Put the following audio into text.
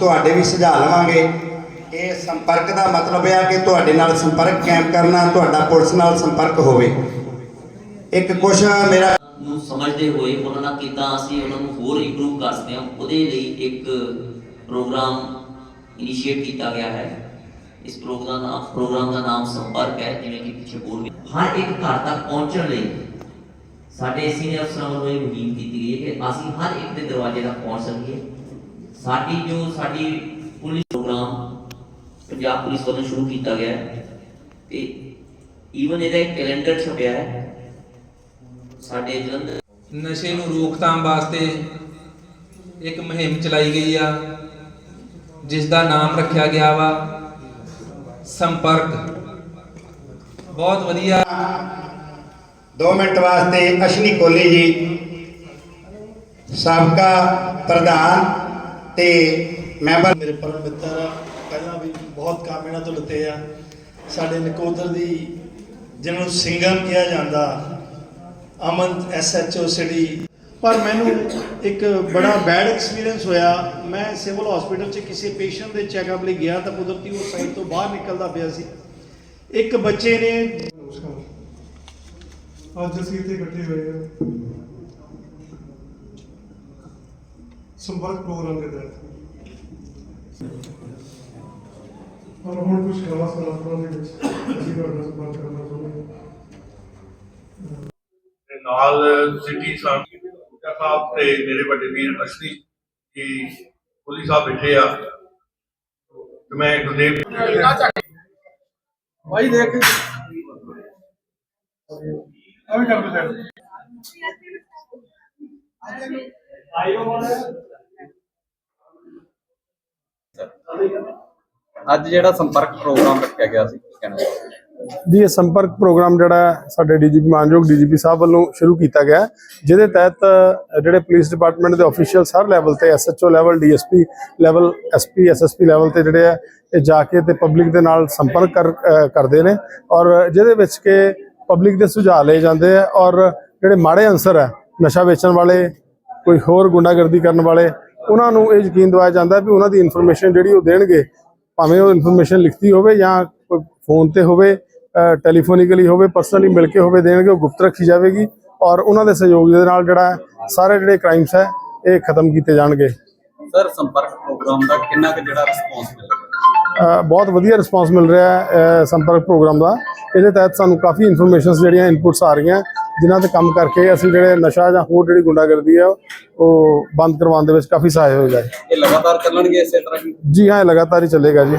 ਤੁਹਾਡੇ ਵੀ ਸੁਝਾਅ ਲਵਾਂਗੇ। ਇਹ ਸੰਪਰਕ ਦਾ ਮਤਲਬ ਹੈ ਕਿ ਤੁਹਾਡੇ ਨਾਲ ਸੰਪਰਕ ਕਾਇਮ ਕਰਨਾ, ਤੁਹਾਡਾ ਪੁਲਿਸ ਨਾਲ ਸੰਪਰਕ ਹੋਵੇ। ਇੱਕ ਕੁਛ ਮੇਰਾ ਨੂੰ ਸਮਝਦੇ ਹੋਏ ਉਹਨਾਂ ਨਾਲ ਕਿੱਦਾਂ ਅਸੀਂ ਉਹਨਾਂ ਨੂੰ ਹੋਰ ਇੰਪਰੂਵ ਕਰ ਸਕਦੇ ਹਾਂ, ਉਹਦੇ ਲਈ ਇੱਕ ਪ੍ਰੋਗਰਾਮ ਇਨੀਸ਼ੀਏਟ ਕੀਤਾ ਗਿਆ ਹੈ। ਇਸ ਪ੍ਰੋਗਰਾਮ ਦਾ ਨਾਮ ਪ੍ਰੋਗਰਾਮ ਦਾ ਨਾਮ ਸੰਪਰਕ ਹੈ, ਜਿਵੇਂ ਕਿ ਪਿੱਛੇ ਬੋਲ ਵੀ ਹਰ ਇੱਕ ਘਰ ਤੱਕ ਪਹੁੰਚਣ ਲਈ ਸਾਡੇ ਸੀਨੀਅਰ ਅਫਸਰਾਂ ਵੱਲੋਂ ਇਹ ਮੁਹਿੰਮ ਕੀਤੀ ਗਈ ਹੈ ਕਿ ਅਸੀਂ ਹਰ ਇੱਕ ਦੇ ਦਰਵਾਜ਼ੇ ਤੱਕ ਪਹੁੰਚ ਸਕੀਏ। ਸਾਡੀ ਜੋ ਸਾਡੀ ਪੁਲਿਸ ਪ੍ਰੋਗਰਾਮ ਪੰਜਾਬ ਪੁਲਿਸ ਵੱਲੋਂ ਸ਼ੁਰੂ ਕੀਤਾ ਗਿਆ ਹੈ ਤੇ ਈਵਨ ਇਹਦਾ ਇੱਕ ਕੈਲੰਡਰ ਛਪਿਆ ਹੈ। ਸਾਡੇ ਜਲੰਧਰ ਨਸ਼ੇ ਨੂੰ ਰੋਕਥਾਮ ਵਾਸਤੇ ਇੱਕ ਮੁਹਿੰਮ ਚਲਾਈ ਗਈ ਆ ਜਿਸ ਦਾ ਨਾਮ ਰੱਖਿਆ ਗਿਆ ਵਾ ਸੰਪਰਕ। ਬਹੁਤ ਵਧੀਆ। 2 ਮਿੰਟ ਵਾਸਤੇ ਅਸ਼ਨੀ ਕੋਲੀ ਜੀ ਸਾਬਕਾ ਪ੍ਰਧਾਨ ਤੇ ਮੈਂਬਰ ਮੇਰੇ ਪਰਮ ਮਿੱਤਰ ਆ। ਪਹਿਲਾਂ ਵੀ ਬਹੁਤ ਕੰਮ ਇਹਨਾਂ ਤੋਂ ਲਿੱਤੇ ਆ। ਸਾਡੇ ਨਕੋਦਰ ਦੀ, ਜਿਹਨਾਂ ਸਿੰਗਮ ਕਿਹਾ ਜਾਂਦਾ, ਅਮਨ ਐਸਐਚਓ ਸਿਟੀ ਪਰ ਮੈਨੂੰ ਇੱਕ ਬੜਾ ਬੈਡ ਐਕਸਪੀਰੀਅੰਸ ਹੋਇਆ। ਮੈਂ ਸਿਵਲ ਹਸਪੀਟਲ 'ਚ ਕਿਸੇ ਪੇਸ਼ੈਂਟ ਦੇ ਚੈੱਕਅਪ ਲਈ ਗਿਆ ਤਾਂ ਕੁਦਰਤੀ ਉਹ ਸਾਈਡ ਤੋਂ ਬਾਹਰ ਨਿਕਲਦਾ ਪਿਆ ਸੀ। ਇੱਕ ਬੱਚੇ ਨੇ ਨਮਸਕਾਰ। ਅੱਜ ਅਸੀਂ ਇੱਥੇ ਇਕੱਠੇ ਹੋਏ ਹਾਂ। ਸੰਪਰਕ ਪ੍ਰੋਗਰਾਮ ਦੇ ਤਹਿਤ। ਪਰ ਹੁਣ ਕੁਝ ਖਾਸ ਹਾਲਾਤਾਂ ਦੇ ਵਿੱਚ ਅਸੀਂ ਤੁਹਾਡੇ ਸੰਪਰਕ ਕਰਨਾ ਚਾਹੁੰਦੇ ਹਾਂ। ਤੇ ਨਾਲ ਸਿਟੀ ਸਾਹਿਬ ਤੇ ਮੇਰੇ ਵੱਡੇ ਵੀਰ ਅਸ਼ਨੀ ਜੀ ਪੁਲਿਸ ਸਾਹਿਬ ਬੈਠੇ ਆ। ਤੇ ਮੈਂ ਗੁਰਦੇਵ ਭਾਈ ਦੇਖ। ਅਭੀ ਕਰ ਬਤਾ ਅੱਜ ਜਿਹੜਾ ਸੰਪਰਕ ਪ੍ਰੋਗਰਾਮ ਰੱਖਿਆ ਗਿਆ ਸੀ ਕੀ ਕਹਿਣਾ ਜੀ ਇਹ ਸੰਪਰਕ ਪ੍ਰੋਗਰਾਮ ਜਿਹੜਾ ਹੈ, ਸਾਡੇ ਡੀਜੀਪੀ ਮਾਨਯੋਗ ਡੀਜੀਪੀ ਸਾਹਿਬ ਵੱਲੋਂ ਸ਼ੁਰੂ ਕੀਤਾ ਗਿਆ ਜਿਹਦੇ ਤਹਿਤ ਜਿਹੜੇ ਪੁਲਿਸ ਡਿਪਾਰਟਮੈਂਟ ਦੇ ਅਫੀਸ਼ੀਅਲ ਹਰ ਲੈਵਲ ਤੇ SHO level DSP level SP SSP level ਤੇ ਜਿਹੜੇ ਆ ਇਹ ਜਾ ਕੇ ਤੇ ਪਬਲਿਕ ਦੇ ਨਾਲ ਸੰਪਰਕ ਕਰ- ਕਰਦੇ ਨੇ ਔਰ ਜਿਹਦੇ ਵਿੱਚ ਕਿ ਪਬਲਿਕ ਦੇ ਸੁਝਾਅ ਲਏ ਜਾਂਦੇ ਆ ਔਰ ਜਿਹੜੇ ਮਾੜੇ ਅਨਸਰ ਹੈ ਨਸ਼ਾ ਵੇਚਣ ਵਾਲੇ ਕੋਈ ਹੋਰ ਗੁੰਡਾਗਰਦੀ ਕਰਨ ਵਾਲੇ ਉਹਨਾਂ ਨੂੰ ਇਹ ਯਕੀਨ ਦਿਵਾਇਆ ਜਾਂਦਾ ਵੀ ਉਹਨਾਂ ਦੀ ਇਨਫੋਰਮੇਸ਼ਨ ਜਿਹੜੀ ਉਹ ਦੇਣਗੇ ਭਾਵੇਂ ਉਹ ਇਨਫੋਰਮੇਸ਼ਨ ਲਿਖਤੀ ਹੋਵੇ ਜਾਂ ਫੋਨ ਤੇ ਹੋਵੇ ਟੈਲੀਫੋਨਿਕਲੀ ਹੋਵੇ ਪਰਸਨਲੀ ਮਿਲ ਕੇ ਹੋਵੇ ਦੇਣਗੇ ਉਹ ਗੁਪਤ ਰੱਖੀ ਜਾਵੇਗੀ ਔਰ ਉਹਨਾਂ ਦੇ ਸਹਿਯੋਗ ਦੇ ਨਾਲ ਜਿਹੜਾ ਸਾਰੇ ਜਿਹੜੇ ਕ੍ਰਾਈਮਸ ਹੈ ਇਹ ਖਤਮ ਕੀਤੇ ਜਾਣਗੇ। ਸਰ ਸੰਪਰਕ ਪ੍ਰੋਗਰਾਮ ਦਾ ਕਿੰਨਾ ਕੁ ਜਿਹੜਾ ਰਿਸਪੌਂਸ ਮਿਲ ਰਿਹਾ? ਅ, ਬਹੁਤ ਵਧੀਆ ਰਿਸਪਾਂਸ ਮਿਲ ਰਿਹਾ ਹੈ ਸੰਪਰਕ ਪ੍ਰੋਗਰਾਮ ਦਾ। ਇਹਦੇ ਤਹਿਤ ਸਾਨੂੰ ਕਾਫੀ ਇਨਫੋਰਮੇਸ਼ਨਸ ਜਿਹੜੀਆਂ ਇਨਪੁਟਸ ਆ ਰਹੀਆਂ। ਜਿਨ੍ਹਾਂ ਤੇ ਕੰਮ ਕਰਕੇ ਅਸੀਂ ਜਿਹੜੇ ਨਸ਼ਾ ਜਾਂ ਹੋਰ ਜਿਹੜੀ ਗੁੰਡਾਗਰਦੀ ਹੈ ਉਹ ਬੰਦ ਕਰਵਾਉਣ ਦੇ ਵਿੱਚ ਕਾਫੀ ਸਹਾਇ ਹੋਏਗਾ ਇਹ ਲਗਾਤਾਰ ਚੱਲਣਗੇ ਇਸੇ ਤਰ੍ਹਾਂ ਜੀ ਹਾਂ ਇਹ ਲਗਾਤਾਰ ਹੀ ਚੱਲੇਗਾ ਜੀ।